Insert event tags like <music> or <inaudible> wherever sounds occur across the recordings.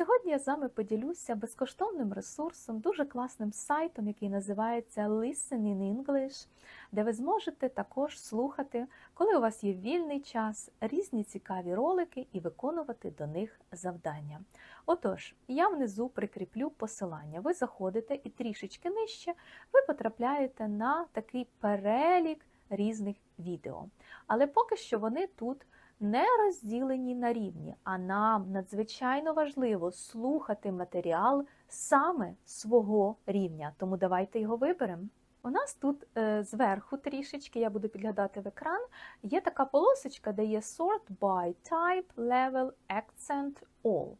Сьогодні я з вами поділюся безкоштовним ресурсом, дуже класним сайтом, який називається Listen in English, де ви зможете також слухати, коли у вас є вільний час, різні цікаві ролики і виконувати до них завдання. Отож, я внизу прикріплю посилання. Ви заходите і трішечки нижче ви потрапляєте на такий перелік різних відео. Але поки що вони тут не розділені на рівні, а нам надзвичайно важливо слухати матеріал саме свого рівня. Тому давайте його виберемо. У нас тут е, зверху трішечки, я буду підглядати в екран, є така полосочка, де є Sort by Type, Level, Accent, All.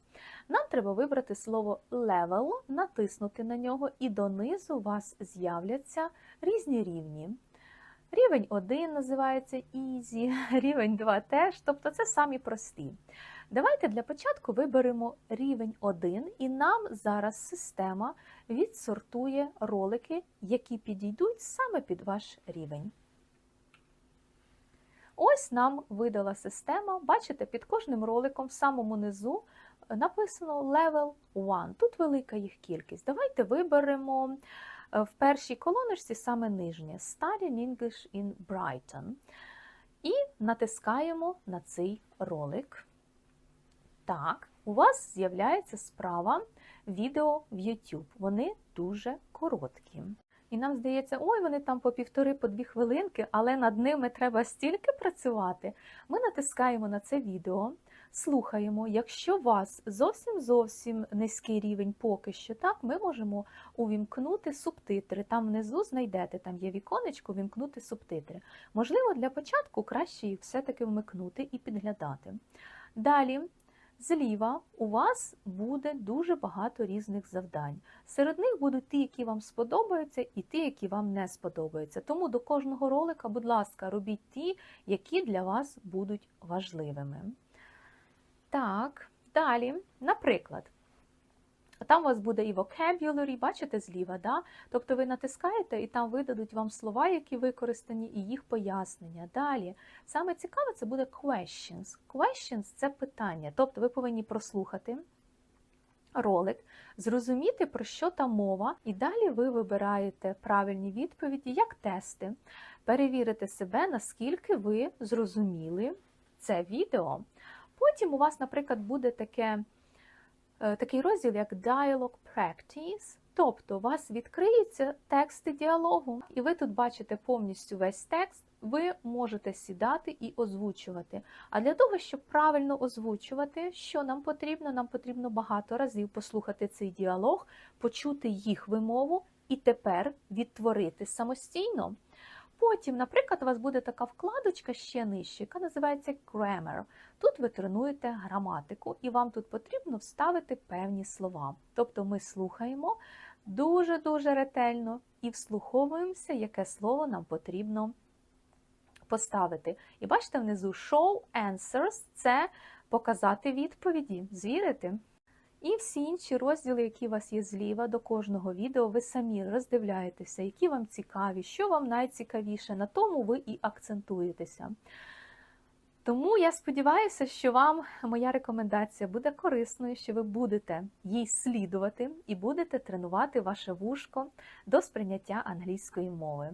Нам треба вибрати слово level, натиснути на нього, і донизу у вас з'являться різні рівні. Рівень 1 називається Easy, <laughs> рівень 2 теж, тобто це самі прості. Давайте для початку виберемо рівень 1, і нам зараз система відсортує ролики, які підійдуть саме під ваш рівень. Ось нам видала система. Бачите, під кожним роликом в самому низу написано Level 1. Тут велика їх кількість. Давайте виберемо в першій колоночці саме нижнє Studying English in Brighton. І натискаємо на цей ролик. Так, у вас з'являється справа відео в YouTube. Вони дуже короткі. І нам здається, ой, вони там по півтори, по дві хвилинки, але над ними треба стільки працювати. Ми натискаємо на це відео, слухаємо. Якщо у вас зовсім зовсім низький рівень поки що, так, ми можемо увімкнути субтитри. Там внизу знайдете, там є віконечко, увімкнути субтитри. Можливо, для початку краще їх все-таки вмикнути і підглядати. Далі. Зліва у вас буде дуже багато різних завдань. Серед них будуть ті, які вам сподобаються, і ті, які вам не сподобаються. Тому до кожного ролика, будь ласка, робіть ті, які для вас будуть важливими. Так, далі, наприклад, там у вас буде і vocabulary, бачите зліва, да? тобто ви натискаєте і там видадуть вам слова, які використані, і їх пояснення. Далі, саме цікаве, це буде questions. Questions – це питання, тобто ви повинні прослухати ролик, зрозуміти, про що там мова, і далі ви вибираєте правильні відповіді як тести, перевірити себе, наскільки ви зрозуміли це відео. Потім у вас, наприклад, буде таке. Такий розділ, як Dialogue Practice, тобто у вас відкриються тексти діалогу, і ви тут бачите повністю весь текст, ви можете сідати і озвучувати. А для того, щоб правильно озвучувати, що нам потрібно? Нам потрібно багато разів послухати цей діалог, почути їх вимову і тепер відтворити самостійно. Потім, наприклад, у вас буде така вкладочка ще нижче, яка називається Grammar. Тут ви тренуєте граматику, і вам тут потрібно вставити певні слова. Тобто ми слухаємо дуже-дуже ретельно і вслуховуємося, яке слово нам потрібно поставити. І бачите, внизу Show Answers це показати відповіді, звірити. І всі інші розділи, які у вас є зліва до кожного відео, ви самі роздивляєтеся, які вам цікаві, що вам найцікавіше, на тому ви і акцентуєтеся. Тому я сподіваюся, що вам моя рекомендація буде корисною, що ви будете їй слідувати і будете тренувати ваше вушко до сприйняття англійської мови.